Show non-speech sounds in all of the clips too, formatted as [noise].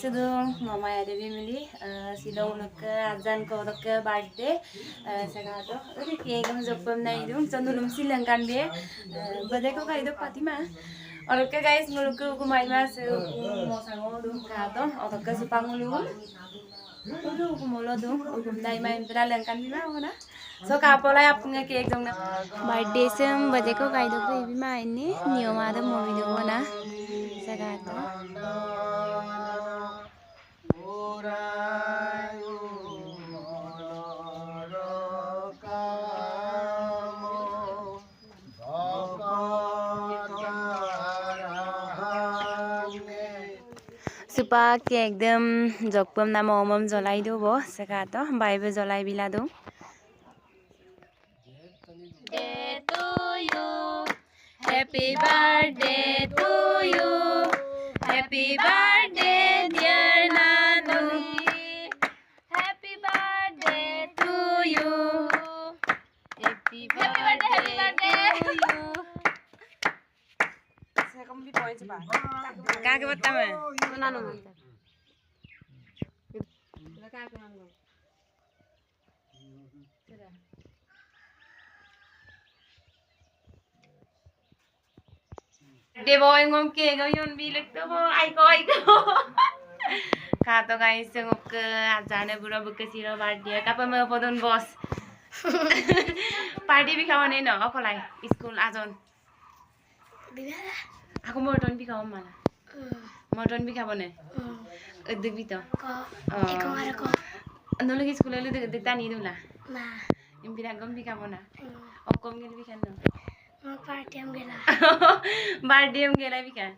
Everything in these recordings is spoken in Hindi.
Sedung mama ya dewi mili silong nuk azan ko nuk birthday sega to. Uri ke gam jopam na idung sandulum silang kan be. Bade ko kai do patima. और के गाइस मुलुक को कुमाई मा से मोसंगो दु का तो और के सुपांगुलु उलु कुमोलो दु उगुम नाइ मा इम्परा लंकान बिमा होना सो कापोलाई आपंगा केक दंना बर्थडे से बजे को गाइदो बेबी मा इन्नी नियम मोबी दो ना सगातो সুপা কে একদম জগপম নাম অমম জ্বলাই দিও ব সেকাতো বাইবে জ্বলাই বিলা দিও to you. Happy birthday to you. Happy birthday, dear Nanu. Happy birthday to you. Happy birthday, happy birthday to you. काके बत्ता में Dia bawa yang ngomke kau yon bilik tu bo ai ko ai ko. Kha to guys ngok ke ajane bura buke siro bar dia kapa me podon boss. Party bi khawane no akolai school azon. ajon. Aku mutton bi খাও মালা মটন বি খাবনে দেখবি তো নহলে কি স্কুলে দেখতে আনি দিলা ইম্পিরা গম বি খাব না অকম গেলে বি খান बार्डेम गेला. [laughs] बार्डेम गेला बी काय?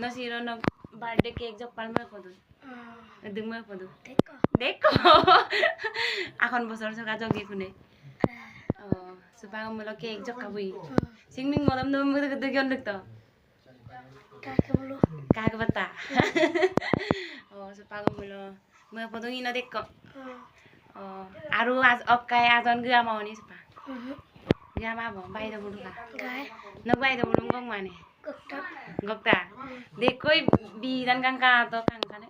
न सिरो न बर्थडे केक जपाल मय पदू दिगमय पदू देखो. देखो. आखन बसर सका जगे कुने सुपाग मुलो केक जक्का बुई सिंगिंग मलम न मुग दग गन लगत काके बोलो काके बता ओ सुपाग मुलो मय पदू इन देखो. ओ अं, आरु आज अप काय? आजन गया मावनी सुपा bulu ka. Nak bai da bulu ngong mane. Gokta. Dekoi bi dan kang ka to kang ka ne.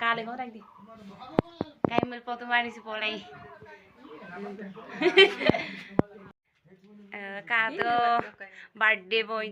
Ka le go di. Kay mil poto mari si polai. का तो बर्थडे बॉय